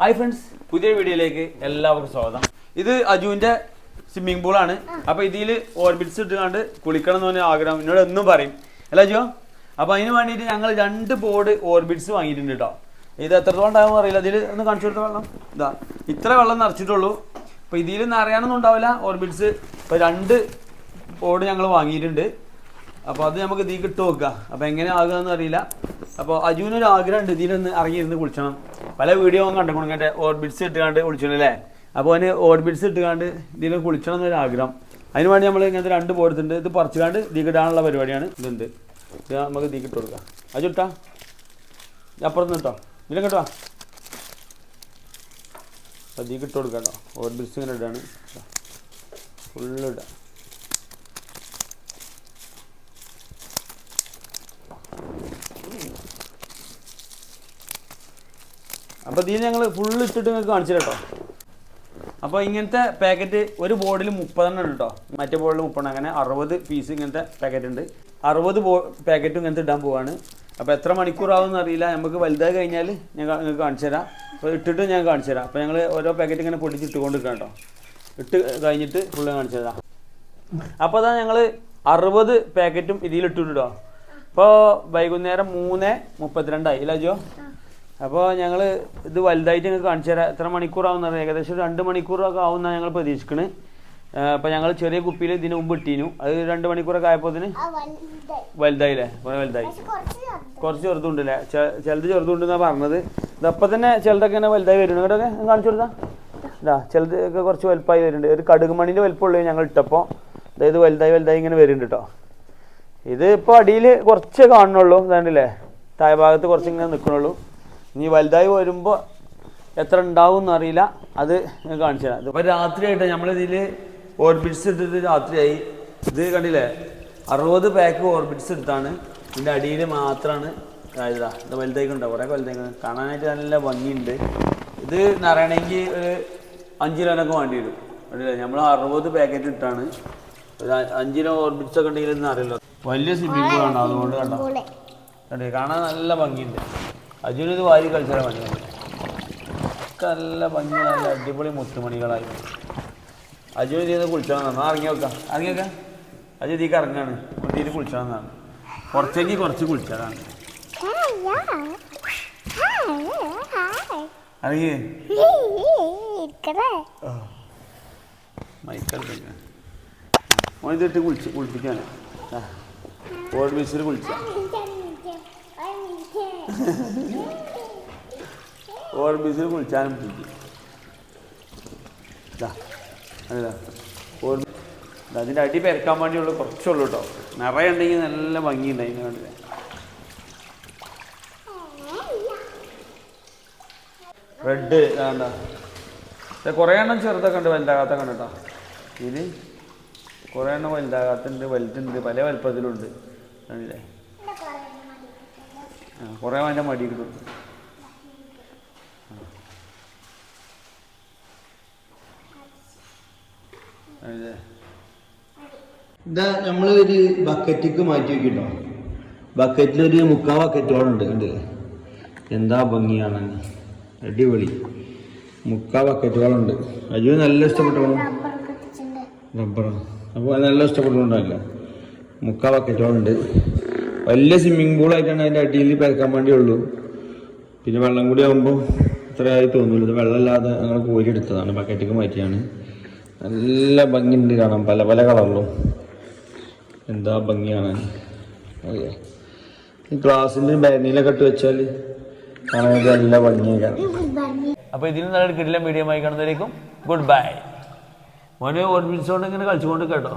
Hi friends പുതിയ വീഡിയോയിലേക്ക് എല്ലാവർക്കും സ്വാഗതം. ഇത് അജുവിന്റെ സ്വിമ്മിംഗ് പൂളാണ് അപ്പോൾ ഇതിൽ ഓർബിറ്റ്സ് ഇട്ടുകൊണ്ട് കുളിക്കണം എന്ന് പറഞ്ഞ ആഗ്രഹം എന്നോട് എന്നും പറയും. അല്ല അജു? അപ്പോൾ അതിന് വേണ്ടിയിട്ട് ഞങ്ങൾ രണ്ട് ബോർഡ് ഓർബിറ്റ്സ് വാങ്ങിയിട്ടുണ്ട് കേട്ടോ ഇത് എത്രത്തോളം ഉണ്ടാകും അറിയില്ല. ഇതിൽ ഒന്ന് കാണിച്ചു കൊടുത്ത വെള്ളം. ഇതാ ഇത്ര വെള്ളം നിറച്ചിട്ടുള്ളൂ. അപ്പൊ ഇതിൽ നിറയാനൊന്നും ഉണ്ടാവില്ല. ഓർബിറ്റ്സ് ഇപ്പൊ രണ്ട് ബോർഡ് ഞങ്ങൾ വാങ്ങിയിട്ടുണ്ട്. അപ്പോൾ അത് നമുക്ക് ഇതിൽ കിട്ടു നോക്കുക അപ്പോൾ എങ്ങനെ ആകുകയെന്ന് അറിയില്ല. അപ്പോൾ അജുവിനൊരു ആഗ്രഹമുണ്ട്. ഇതിലൊന്ന് ഇറങ്ങിയിരുന്ന് കുളിച്ചണം. പല വീഡിയോ കണ്ടു കൊടുക്കട്ടെ ഓർബിറ്റ്സ് ഇട്ടുകാണ്ട് അല്ലേ അപ്പോൾ അതിന് ഓർബിറ്റ്സ് ഇട്ടുകാണ്ട് ഇതിൽ കുളിക്കണം എന്നൊരു ആഗ്രഹം അതിന് വേണ്ടി നമ്മൾ ഇങ്ങനത്തെ രണ്ട് പോടുത്തുണ്ട് ഇത് പറിച്ചുകാണ്ട് ഇതിക്കിടാനുള്ള പരിപാടിയാണ് ഇതുണ്ട്. ഇത് നമുക്ക് ഇതിക്കിട്ട് കൊടുക്കാം. അത് ചുട്ടാ അപ്പുറത്ത് കിട്ടോ കേട്ടോ അപ്പോൾ ഇതിക്കിട്ട് കൊടുക്കാം കേട്ടോ. ഓർബിറ്റ്സ് ഇങ്ങനെ ഇടാണ്. ഫുള്ള് ഇടാം. അപ്പോൾ ഇതിൽ ഞങ്ങൾ ഫുള്ള് ഇട്ടിട്ട് നിങ്ങൾക്ക് കാണിച്ചു കേട്ടോ അപ്പോൾ ഇങ്ങനത്തെ പാക്കറ്റ് ഒരു ബോർഡിൽ മുപ്പതെണ്ണം ഉണ്ട് കേട്ടോ മറ്റേ ബോർഡിൽ മുപ്പതെണ്ണം. അങ്ങനെ അറുപത് പീസ് ഇങ്ങനത്തെ പാക്കറ്റ് ഉണ്ട്. അറുപത് ബോ പാക്കറ്റും ഇങ്ങനത്തെ ഇടാൻ പോവാണ്. അപ്പോൾ എത്ര മണിക്കൂറാവും അറിയില്ല. നമുക്ക് വലുതായി കഴിഞ്ഞാൽ ഞാൻ നിങ്ങൾക്ക് കാണിച്ചു തരാം. അപ്പോൾ ഇട്ടിട്ട് ഞാൻ കാണിച്ചു തരാം. അപ്പോൾ ഞങ്ങൾ ഓരോ പാക്കറ്റ് ഇങ്ങനെ പൊട്ടിച്ച് ഇട്ടുകൊണ്ട് നിൽക്കാം കേട്ടോ ഇട്ട് കഴിഞ്ഞിട്ട് ഫുള്ള് കാണിച്ചു തരാം. അപ്പോൾ അതാ ഞങ്ങൾ അറുപത് പാക്കറ്റും ഇതിലിട്ടിട്ടോ ഇപ്പോൾ വൈകുന്നേരം മൂന്ന് മുപ്പത്തിരണ്ടായി. ഇല്ല ജോ അപ്പോൾ ഞങ്ങൾ ഇത് വലുതായിട്ട് ഞങ്ങൾക്ക് കാണിച്ചു തരാം. എത്ര മണിക്കൂറാവുന്നത് ഏകദേശം രണ്ട് മണിക്കൂറൊക്കെ ആവുന്ന ഞങ്ങൾ പ്രതീക്ഷിക്കണ്. അപ്പോൾ ഞങ്ങൾ ചെറിയ കുപ്പിയിൽ ഇതിന് മുമ്പ് ഇട്ടീനു. അത് രണ്ട് മണിക്കൂറൊക്കെ വലുതായി. വലുതായില്ലേ കുറേ വലുതായി. കുറച്ച് ചെറുതുണ്ട്. ചെ- ചിലത് ചെറുതുണ്ടെന്നാണ് പറഞ്ഞത്. ഇതപ്പം തന്നെ ചിലതൊക്കെ ഇങ്ങനെ വലുതായി വരുന്നു. കേട്ടോ കാണിച്ചു കൊടുത്താ. ഇതാ ചിലത് ഒക്കെ കുറച്ച് വലുപ്പമായി വരുന്നുണ്ട്. ഒരു കടുക് മണിന്റെ വലുപ്പമുള്ളൂ ഞങ്ങൾ ഇട്ടപ്പോൾ അതായത് വലുതായി വലുതായി ഇങ്ങനെ വരുന്നുണ്ട് കേട്ടോ ഇത് ഇപ്പോൾ അടിയിൽ കുറച്ച് കാണുന്നുള്ളൂ. അതാണ്ടല്ലേ താഴെ ഭാഗത്ത് കുറച്ച് ഇങ്ങനെ നിൽക്കണുള്ളൂ ഇനി വലുതായി വരുമ്പോൾ എത്ര ഉണ്ടാവും എന്നറിയില്ല. അത് ഞാൻ കാണിച്ചു തരാം. അപ്പോൾ രാത്രിയായിട്ട് നമ്മളിതിൽ ഓർബിറ്റ്സ് എടുത്തിട്ട് രാത്രിയായി. ഇത് കണ്ടില്ലേ? അറുപത് പാക്ക് ഓർബിറ്റ്സ് എടുത്താണ്. ഇതിന്റെ അടിയിൽ മാത്രമാണ് ഇതാ ഇത് വലുതായിക്കുണ്ടോ കുറേ വലുതായി കാണാനായിട്ട് നല്ല ഭംഗിയുണ്ട്. ഇത് നിറയണമെങ്കിൽ ഒരു അഞ്ച് കിലോനൊക്കെ വേണ്ടി വരും. കണ്ടില്ലേ? നമ്മൾ അറുപത് പാക്കറ്റ് ഇട്ടാണ്. ഒരു അഞ്ച് കിലോ ഓർബിറ്റ്സ് ഒക്കെ ഉണ്ടെങ്കിൽ അറിയില്ല. വലിയ സ്വിമ്മിംഗ് പൂളാണ് അതുകൊണ്ട് കണ്ടോ? കണ്ടേ കാണാൻ നല്ല ഭംഗിയുണ്ട്. അജുന് ഇത് വാരി കളിച്ചാൽ മതി. ഒക്കെ നല്ല ഭംഗി നല്ല അടിപൊളി മുത്തുമണികളായി. അജുന് ചെയ്ത് കുളിച്ചാൽ ഇറങ്ങി വെക്കാം ഇറങ്ങി വെക്കാം അജു ഇതിക്ക് ഇറങ്ങാണ്. ഇതിൽ കുളിച്ചാൽ നന്നാണ് കുറച്ചെങ്കിൽ കുറച്ച് കുളിച്ചതാണ് ഹായ്, യാ. Hi, hi. ഇറങ്ങി. ഹീ, ഇരിക്കട്ടെ. മൈക്കെടുത്തേക്ക് ഓൻ ഇതിട്ട് കുളിച്ച് കുളിപ്പിക്കാനാണ് ഓൾഡ് ബീച്ചിൽ കുളിച്ച. ബീച്ചിൽ കുളിച്ചാലും പിടിക്കും ഓൾഡ് അതിന്റെ അടി പെരക്കാൻ വേണ്ടിയുള്ള കുറച്ചുള്ളൂ കേട്ടോ നിറയെ ഉണ്ടെങ്കിൽ നല്ല ഭംഗിയുണ്ട് അതിന് വേണ്ടി റെഡ് വേണ്ട കുറേ എണ്ണം ചെറുതൊക്കെ ഉണ്ട് വലുതാകാത്ത കണ്ടോ ഇത് കുറേ എണ്ണം വലുതാകാത്തുണ്ട് വലുതുണ്ട് പല വലുപ്പത്തിലുണ്ട്. ആ കുറേ അവന്റെ മടി കിട്ടും അതെ ഇതാ നമ്മൾ ഒരു ബക്കറ്റിക്ക് മാറ്റി വെക്കിട്ടോ. ബക്കറ്റിൽ ഒരു മുക്കാ ബക്കറ്റോടുണ്ട് ഉണ്ട് ഉണ്ട് എന്താ ഭംഗിയാണ്. അടിപൊളി. മുക്കാ ബക്കറ്റുകളുണ്ട് ഉണ്ട്. അജു നല്ല ഇഷ്ടപ്പെട്ടോളൂ കത്തിച്ചിട്ടുണ്ട്. റബ്ബറാണ് അപ്പോൾ നല്ല ഇഷ്ടപ്പെട്ടുണ്ടാവില്ല മുക്കാ ബക്കറ്റുകളുണ്ട് ഉണ്ട്. വലിയ സ്വിമ്മിംഗ് പൂളായിട്ടാണ് അതിന്റെ അടിയിൽ പരക്കാൻ വേണ്ടിയുള്ളൂ പിന്നെ വെള്ളം കൂടി ആകുമ്പോൾ ഇത്രയായി തോന്നില്ല ഇത് വെള്ളമില്ലാതെ ഞങ്ങൾ കോരിയെടുത്തതാണ്. ബക്കറ്റിക്ക് മാറ്റിയാണ്. നല്ല ഭംഗിയുണ്ട് കാണാൻ. പല പല കളറിലും എന്താ ഭംഗിയാണ് അതെ ഈ ഗ്ലാസിന്റെ ബാനിലൊക്കെ ഇട്ട് വെച്ചാൽ കാണാൻ നല്ല ഭംഗിയായിക്കാണ് അപ്പോൾ ഇതിന് നല്ല കിടിലം മീഡിയമായി കാണുന്നവരേക്കും ഗുഡ് ബൈ മോനെ ഓർമ്മിച്ചുകൊണ്ട് കൊണ്ട് ഇങ്ങനെ കളിച്ചുകൊണ്ട് കേട്ടോ.